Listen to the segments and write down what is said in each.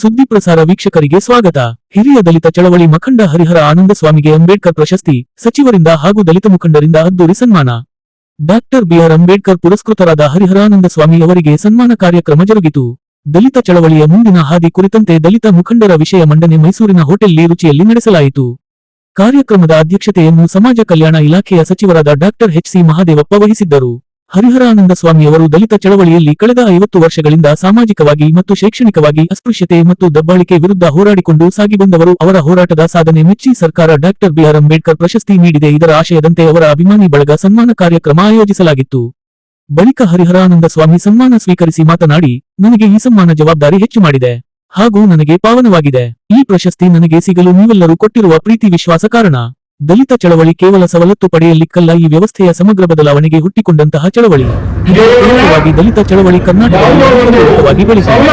ಸುದ್ದಿ ಪ್ರಸಾರ ವೀಕ್ಷಕರಿಗೆ ಸ್ವಾಗತ. ಹಿರಿಯ ದಲಿತ ಚಳವಳಿ ಮಖಂಡ ಹರಿಹರ ಆನಂದ ಸ್ವಾಮಿಗೆ ಅಂಬೇಡ್ಕರ್ ಪ್ರಶಸ್ತಿ, ಸಚಿವರಿಂದ ಹಾಗೂ ದಲಿತ ಮುಖಂಡರಿಂದ ಅದ್ದೂರಿ ಸನ್ಮಾನ. ಡಾಕ್ಟರ್ ಬಿಆರ್ ಅಂಬೇಡ್ಕರ್ ಪುರಸ್ಕೃತರಾದ ಹರಿಹರಾನಂದ ಸ್ವಾಮಿ ಅವರಿಗೆ ಸನ್ಮಾನ ಕಾರ್ಯಕ್ರಮ ಜರುಗಿತು. ದಲಿತ ಚಳವಳಿಯ ಮುಂದಿನ ಹಾದಿ ಕುರಿತಂತೆ ದಲಿತ ಮುಖಂಡರ ವಿಷಯ ಮಂಡನೆ ಮೈಸೂರಿನ ಹೋಟೆಲ್ ರುಚಿಯಲ್ಲಿ ನಡೆಸಲಾಯಿತು. ಕಾರ್ಯಕ್ರಮದ ಅಧ್ಯಕ್ಷತೆಯನ್ನು ಸಮಾಜ ಕಲ್ಯಾಣ ಇಲಾಖೆಯ ಸಚಿವರಾದ ಡಾಕ್ಟರ್ ಎಚ್ ಸಿ ಮಹಾದೇವಪ್ಪ ವಹಿಸಿದ್ದರು. ಹರಿಹರಾನಂದ ಸ್ವಾಮಿ ಅವರು ದಲಿತ ಚಳವಳಿಯಲ್ಲಿ ಕಳೆದ ಐವತ್ತು ವರ್ಷಗಳಿಂದ ಸಾಮಾಜಿಕವಾಗಿ ಮತ್ತು ಶೈಕ್ಷಣಿಕವಾಗಿ ಅಸ್ಪೃಶ್ಯತೆ ಮತ್ತು ದಬ್ಬಾಳಿಕೆ ವಿರುದ್ಧ ಹೋರಾಡಿಕೊಂಡು ಸಾಗಿಬಂದವರು ಅವರ ಹೋರಾಟದ ಸಾಧನೆ ಮೆಚ್ಚಿ ಸರ್ಕಾರ ಡಾಕ್ಟರ್ ಬಿಆರ್ ಅಂಬೇಡ್ಕರ್ ಪ್ರಶಸ್ತಿ ನೀಡಿದೆ. ಇದರ ಆಶಯದಂತೆ ಅವರ ಅಭಿಮಾನಿ ಬಳಗ ಸನ್ಮಾನ ಕಾರ್ಯಕ್ರಮ ಆಯೋಜಿಸಲಾಗಿತ್ತು. ಬಳಿಕ ಹರಿಹರಾನಂದ ಸ್ವಾಮಿ ಸನ್ಮಾನ ಸ್ವೀಕರಿಸಿ ಮಾತನಾಡಿ, ನನಗೆ ಈ ಸನ್ಮಾನ ಜವಾಬ್ದಾರಿ ಹೆಚ್ಚು ಮಾಡಿದೆ ಹಾಗೂ ನನಗೆ ಪಾವನವಾಗಿದೆ. ಈ ಪ್ರಶಸ್ತಿ ನನಗೆ ಸಿಗಲು ನೀವೆಲ್ಲರೂ ಕೊಟ್ಟಿರುವ ಪ್ರೀತಿ ವಿಶ್ವಾಸ ಕಾರಣ. ದಲಿತ ಚಳವಳಿ ಕೇವಲ ಸವಲತ್ತು ಪಡೆಯಲಿಕ್ಕಲ್ಲ ಈ ವ್ಯವಸ್ಥೆಯ ಸಮಗ್ರ ಬದಲಾವಣೆಗೆ ಹುಟ್ಟಿಕೊಂಡಂತಹ ಚಳವಳಿ. ಪ್ರಮುಖವಾಗಿ ದಲಿತ ಚಳವಳಿ ಕರ್ನಾಟಕವಾಗಿ ಬೆಳೆಸಿದೆ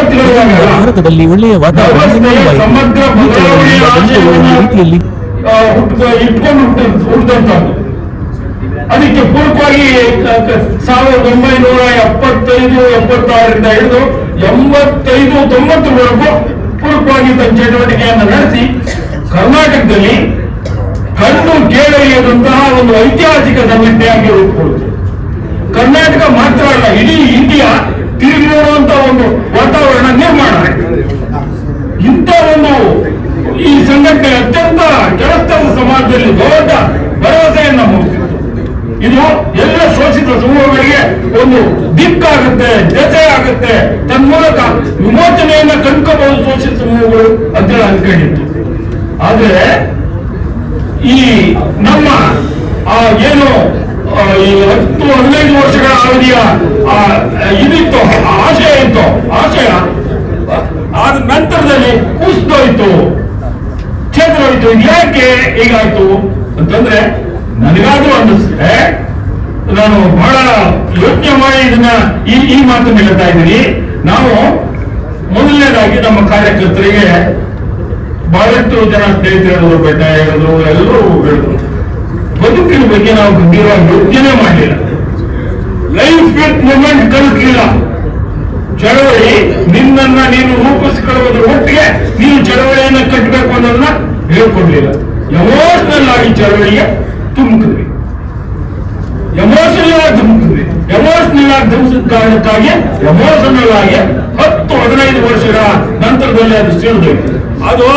ಭಾರತದಲ್ಲಿ ಒಳ್ಳೆಯ ವಾತಾವರಣ ರೀತಿಯಲ್ಲಿ ಅದಕ್ಕೆ ಪೂರ್ವವಾಗಿ ಸಾವಿರದ ಒಂಬೈನೂರ ಎಪ್ಪತ್ತೈದು ಎಪ್ಪತ್ತಾರರಿಂದ ಹಿಡಿದು ಎಂಬತ್ತೈದು ತೊಂಬತ್ತರವರೆಗೂ ಪೂರಕವಾಗಿ ತನ್ನ ಚಟುವಟಿಕೆಯನ್ನು ನಡೆಸಿ ಕರ್ನಾಟಕದಲ್ಲಿ ಕಣ್ಣು ಕೇಳಿಯದಂತಹ ಒಂದು ಐತಿಹಾಸಿಕ ಸಂಘಟನೆಯಾಗಿ ರೂಪುಗೊಳ್ಳುತ್ತೆ. ಕರ್ನಾಟಕ ಮಾತ್ರ ಅಲ್ಲ, ಇಡೀ ಇಂಡಿಯಾ ತಿರುಗಿ ಒಂದು ವಾತಾವರಣ ನಿರ್ಮಾಣ ಇಂಥ ಒಂದು ಈ ಸಂಘಟನೆ ಅತ್ಯಂತ ಕೆಳಸ್ತರದ ಸಮಾಜದಲ್ಲಿ ದೊಡ್ಡ ಭರವಸೆಯನ್ನ ಮೂಡಿಸಿತ್ತು. ಇದು ಎಲ್ಲ ಶೋಷಿತ ಸಮೂಹಗಳಿಗೆ ಒಂದು ದಿಕ್ಕಾಗುತ್ತೆ, ಜತೆ ಆಗುತ್ತೆ. ತನ್ಮೂಲಕ ವಿಮೋಚನೆಯನ್ನ ಕಂಡುಕೋಬಹುದು ಶೋಷಿತ ಸಮೂಹಗಳು ಅಂತೇಳಿ ಅನ್ಕೊಂಡಿತ್ತು ಆದ್ರೆ ಈ ನಮ್ಮ ಏನು ಈ ಹತ್ತು, ಹದಿನೈದು ವರ್ಷಗಳ ಅವಧಿಯ ಇದಿತ್ತು, ಆಶಯ ಇತ್ತು, ಆಶಯ. ಆದ ನಂತರದಲ್ಲಿ ಕುಸಿದೋಯ್ತು. ಛೇದರೋಯ್ತು ಇದು ಯಾಕೆ ಹೀಗಾಯ್ತು ಅಂತಂದ್ರೆ ನನಗಾದ್ರೂ ಅನ್ನಿಸುತ್ತೆ. ನಾನು ಬಹಳ ಯೋಚನೆ ಮಾಡಿ ಇದನ್ನ ಈ ಈ ಮಾತನ್ನು ಹೇಳ್ತಾ ಇದ್ದೀನಿ. ನಾವು ಮೊದಲನೇದಾಗಿ ನಮ್ಮ ಕಾರ್ಯಕರ್ತರಿಗೆ ಬಹಳಷ್ಟು ಜನ ಸ್ನೇಹಿತರು ಹೇಳಿದ್ರು ಬೆಟ್ಟ ಹೇಳಿದ್ರು ಎಲ್ಲರೂ ಹೇಳಿದ್ರು. ಬದುಕಿನ ಬಗ್ಗೆ ನಾವು ಗಂಭೀರವಾಗಿ ಯೋಚನೆ ಮಾಡಲಿಲ್ಲ ಲೈಫ್ ವಿತ್ ಮೂಮೆಂಟ್ ಕಲಿಸಲಿಲ್ಲ ಚಳವಳಿ, ನಿನ್ನನ್ನ ನೀನು ರೂಪಿಸಿಕೊಳ್ಳುವುದರ ಒಟ್ಟಿಗೆ ನೀನು ಚಳವಳಿಯನ್ನ ಕಟ್ಟಬೇಕು ಅನ್ನೋದನ್ನ ಹೇಳ್ಕೊಡ್ಲಿಲ್ಲ. ಎಮೋಷನಲ್ ಆಗಿ ಚಳವಳಿಗೆ ತುಂಬಿದ್ವಿ ಎಮೋಷನಲ್ ಆಗಿ ತುಂಬಿದ್ವಿ ಎಮೋಷನಲ್ ಆಗಿ ತುಂಬಿಸಿದ ಕಾರಣಕ್ಕಾಗಿ ಎಮೋಷನಲ್ ಆಗಿ ಹತ್ತು ಹದಿನೈದು ವರ್ಷಗಳ ನಂತರದಲ್ಲಿ ಅದು ಸಿಡಿದೋಯ್ತು ಅದು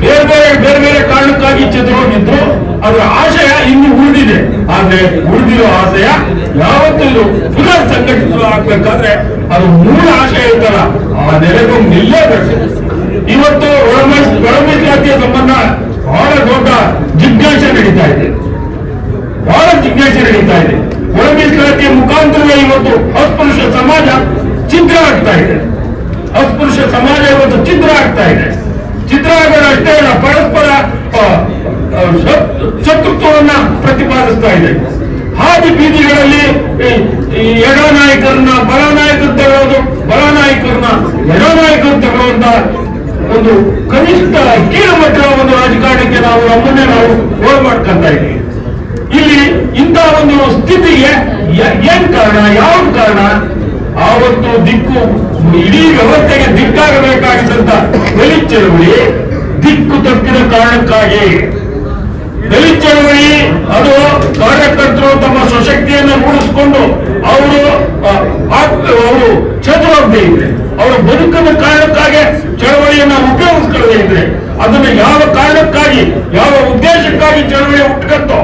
ಬೇರೆ ಬೇರೆ ಬೇರೆ ಬೇರೆ ಕಾರಣಕ್ಕಾಗಿ ಚಿತ್ರವಾಗಿದ್ದು ಅದರ ಆಶಯ ಇನ್ನು ಉಳಿದಿದೆ. ಆದ್ರೆ ಉಳಿದಿರೋ ಆಶಯ ಯಾವತ್ತೂ ಪುನಃ ಸಂಘಟಿತ ಆಗ್ಬೇಕಾದ್ರೆ ಅದು ಮೂಲ ಆಶಯ ಇತ್ತಲ್ಲ. ಆ ನೆಲೆಗೂ ನಿಲ್ಲೇಬೇಕು. ಇವತ್ತು ಒಳಮೀಸ್ ಜಾತಿಯ ಸಂಬಂಧ ಬಹಳ ದೊಡ್ಡ ಜಿಜ್ಞಾಸೆ ನಡೀತಾ ಇದೆ. ಬಹಳ ಜಿಜ್ಞಾಸೆ ನಡೀತಾ ಇದೆ. ಒಳಮೀಸಲಾತಿಯ ಮುಖಾಂತರವೇ ಇವತ್ತು ಅಸ್ಪೃಶ್ಯ ಸಮಾಜ ಚಿತ್ರ ಆಗ್ತಾ ಇದೆ. ಅಸ್ಪೃಶ್ಯ ಸಮಾಜ ಇವತ್ತು ಚಿತ್ರ ಆಗ್ತಾ ಇದೆ. ಚಿತ್ರ ಆಗೋದು ಅಷ್ಟೇ ಅಲ್ಲ, ಪರಸ್ಪರ ಶತ್ರುತ್ವವನ್ನ ಪ್ರತಿಪಾದಿಸ್ತಾ ಇದೆ. ಹಾದಿ ಬೀದಿಗಳಲ್ಲಿ ಎಡ ನಾಯಕರನ್ನ ಬಲ ನಾಯಕರು ತಗೊಳ್ಳೋದು ಬಲ ನಾಯಕರನ್ನ ಎಡ ನಾಯಕರು ತಗೊಳ್ಳುವಂತ ಒಂದು ಕನಿಷ್ಠ ಕೀಳು ಮಟ್ಟದ ಒಂದು ರಾಜಕಾರಣಕ್ಕೆ ನಾವು ನಮ್ಮನ್ನೇ ನಾವು ಹೋಲ್ ಮಾಡ್ಕೊಂತ ಇದ್ದೀವಿ. ಇಲ್ಲಿ ಇಂತಹ ಒಂದು ಸ್ಥಿತಿಗೆ ಏನ್ ಕಾರಣ ಯಾವ ಕಾರಣ? ಆವತ್ತು ದಿಕ್ಕು ಇಡೀ ವ್ಯವಸ್ಥೆಗೆ ದಿಕ್ಕಾಗಬೇಕಾಗಿದ್ದಂತ ದಲಿತ್ ಚಳವಳಿ ದಿಕ್ಕು ತಪ್ಪಿದ ಕಾರಣಕ್ಕಾಗಿ. ದಲಿತ್ ಚಳವಳಿ, ಅದು ಕಾರ್ಯಕರ್ತರು ತಮ್ಮ ಸ್ವಶಕ್ತಿಯನ್ನು ರೂಢಿಸಿಕೊಂಡು ಅವರು ಅವರು ಚತುರತೆ ಇದೆ. ಅವರ ಬದುಕಿನ ಕಾರಣಕ್ಕಾಗಿ ಚಳವಳಿಯನ್ನ ಉಪಯೋಗಿಸ್ಕೊಳ್ಳದೆ ಅದನ್ನು ಯಾವ ಕಾರಣಕ್ಕಾಗಿ, ಯಾವ ಉದ್ದೇಶಕ್ಕಾಗಿ ಚಳವಳಿ ಹುಟ್ಟುಕತ್ತೋ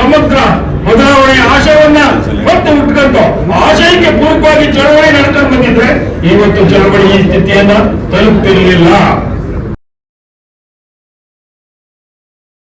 ಸಮಗ್ರ ಬದಲಾವಣೆಯ ಆಶಯವನ್ನ ಹೊತ್ತು ಉಟ್ಕೊಂಡು ಆಶಯಕ್ಕೆ ಪೂರಕವಾಗಿ ಚಳವಳಿ ನಡ್ಕೊಂಡು ಬಂದಿದ್ರೆ ಇವತ್ತು ಚಳವಳಿ ಈ ಸ್ಥಿತಿಯನ್ನ ತಲುಪ್ತಿರಲಿಲ್ಲ.